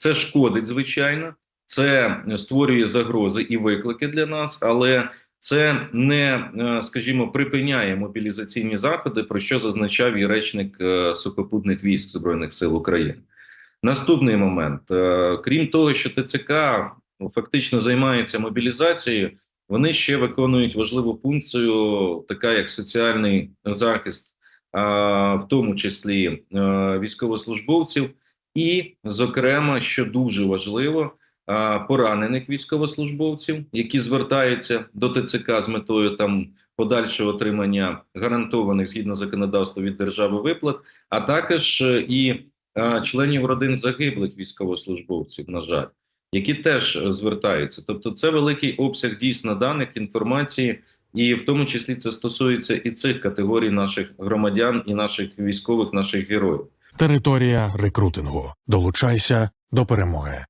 Це шкодить, звичайно, це створює загрози і виклики для нас, але це не, е, скажімо, припиняє мобілізаційні заходи, про що зазначав і речник е, сухопутних військ збройних сил України. Наступний момент: Е, крім того, що ТЦК ну, фактично займається мобілізацією, вони ще виконують важливу функцію, така як соціальний захист, в тому числі військовослужбовців, і, зокрема, що дуже важливо, поранених військовослужбовців, які звертаються до ТЦК з метою там подальшого отримання гарантованих згідно законодавства від держави виплат, а також е, і членів родин загиблих військовослужбовців, на жаль, які теж е, звертаються. Тобто, це великий обсяг дійсно даних інформації, і в тому числі це стосується і цих категорій наших громадян і наших військових, наших героїв. Територія рекрутингу. Долучайся до перемоги.